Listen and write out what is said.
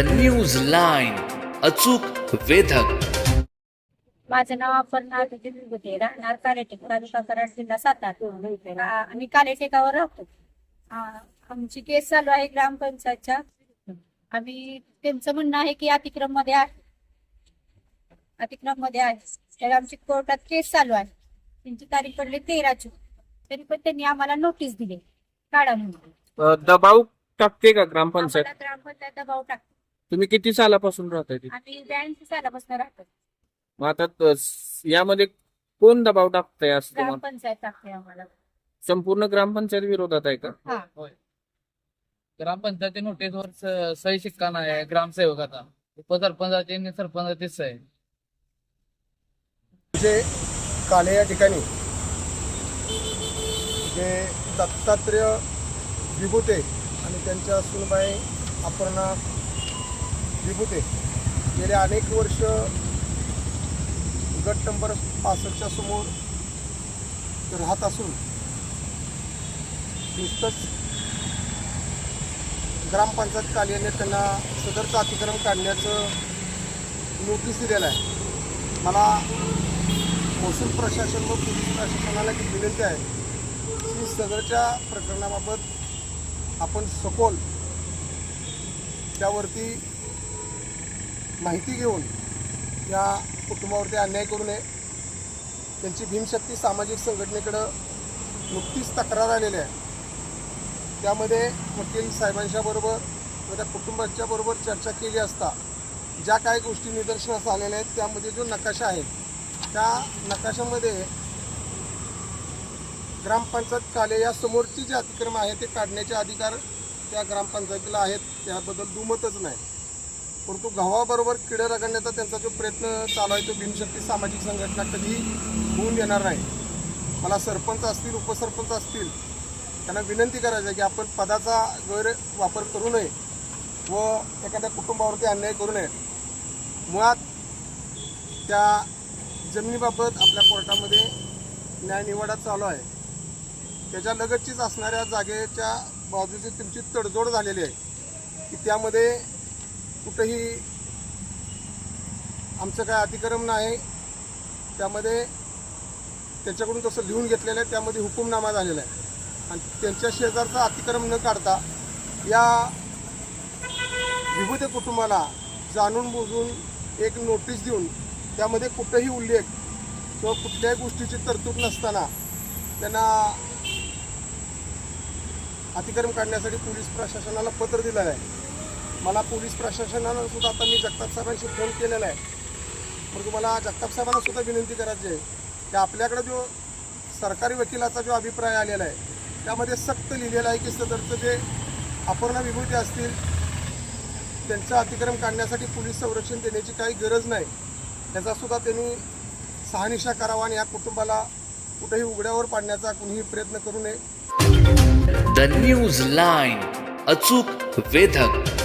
The news line अचूक वेधक. माझं नाव अपर्णा अभिजित राहणार कालेटेक तालुका कराड जिल्हा सातारा. आम्ही कालेटेकावर राहतो. आमची केस चालू आहे ग्रामपंचायतच्या. आम्ही त्यांचं म्हणणं आहे की अतिक्रममध्ये आहे. अतिक्रममध्ये आहे. तर आमची कोर्टात केस चालू आहे. त्यांची तारीख पडली तेरा जून तरी पण त्यांनी आम्हाला नोटीस दिली. काढा म्हणून. दबाव टाकते का ग्रामपंचायत? आम्हाला ग्रामपंचायत दबाव टाकतो. तुम्ही किती सालापासून राहताय तिथे? आम्ही ब्याऐंशी सालापासून राहतो मग आता त- यामध्ये कोण दबाव टाकतंय असं तुम्हाला? ग्रामपंचायत टाकते आम्हाला. संपूर्ण ग्रामपंचायत विरोधात आहे का? हा. ग्रामपंचायती नोटीसवर स- सही शिक्का नाही आहे ग्रामसेवकाचा उपसरपंचाची आणि सरपंचाची सही जे काले या ठिकाणी जे दत्तात्रेय विभूते आणि त्यांच्या सुनबाई अपर्णा विभूते. गेले अनेक वर्ष गट नंबर पासष्टच्या समोर राहत असून नुसतंच ग्रामपंचायत कार्यालयाने त्यांना सदरचं अतिक्रम काढण्याचं नोटीस दिलेलं आहे. मला महसूल प्रशासन व पोलीस प्रशासनाला एक विनंती आहे की सदरच्या प्रकरणाबाबत आपण सखोल त्यावरती माहिती घेऊन या कुटुंबावरती अन्याय करू नये. त्यांची भीमशक्ती सामाजिक संघटनेकडं नुकतीच तक्रार आलेली आहे. त्यामध्ये वकील साहेबांच्या बरोबर व त्या कुटुंबाच्या बरोबर चर्चा केली असता ज्या काही गोष्टी निदर्शनास आलेल्या आहेत त्यामध्ये जो नकाशा आहे त्या नकाशामध्ये ग्रामपंचायत काले या समोरची जे अतिक्रम आहे ते काढण्याचे अधिकार त्या ग्रामपंचायतीला आहेत. त्याबद्दल दुमतच नाही. परंतु गव्हाबरोबर किडे रगडण्याचा त्यांचा जो प्रयत्न चालू आहे तो भीमशक्ती सामाजिक संघटना कधी होऊन येणार नाही. मला सरपंच असतील उपसरपंच असतील त्यांना विनंती करायची आहे की आपण पदाचा गैरवापर करू नये व एखाद्या कुटुंबावरती अन्याय करू नये. मुळात त्या जमिनीबाबत आपल्या कोर्टामध्ये न्यायनिवाडा चालू आहे. त्याच्या लगतचीच असणाऱ्या जागेच्या बाजूची तुमची तडजोड झालेली आहे. की त्यामध्ये कुठंही आमचं काय अतिक्रम नाही त्यामध्ये त्याच्याकडून तसं लिहून घेतलेलं आहे त्यामध्ये हुकूमनामा झालेला आहे. आणि त्यांच्या शेजारचा अतिक्रम न काढता या विभूते कुटुंबाला जाणून बुजून एक नोटीस देऊन त्यामध्ये कुठंही उल्लेख किंवा कुठल्याही गोष्टीची तरतूद नसताना त्यांना अतिक्रम काढण्यासाठी पोलीस प्रशासनाला पत्र दिलेलं आहे. मला पोलीस प्रशासनानं सुद्धा आता मी जगताप साहेबांशी फोन केलेला आहे. परंतु तुम्हाला जगताप साहेबांना सुद्धा विनंती करायची आहे की आपल्याकडे जो सरकारी वकिलाचा जो अभिप्राय आलेला आहे त्यामध्ये सक्त लिहिलेला आहे की सदरचं जे अपर्णा विभूती असतील त्यांचं अतिक्रम काढण्यासाठी पोलीस संरक्षण देण्याची काही गरज नाही. याचासुद्धा त्यांनी सहानिशा करावा आणि या कुटुंबाला कुठेही उघड्यावर पाडण्याचा कुणीही प्रयत्न करू नये. द न्यूज लाईन अचूक वेधक.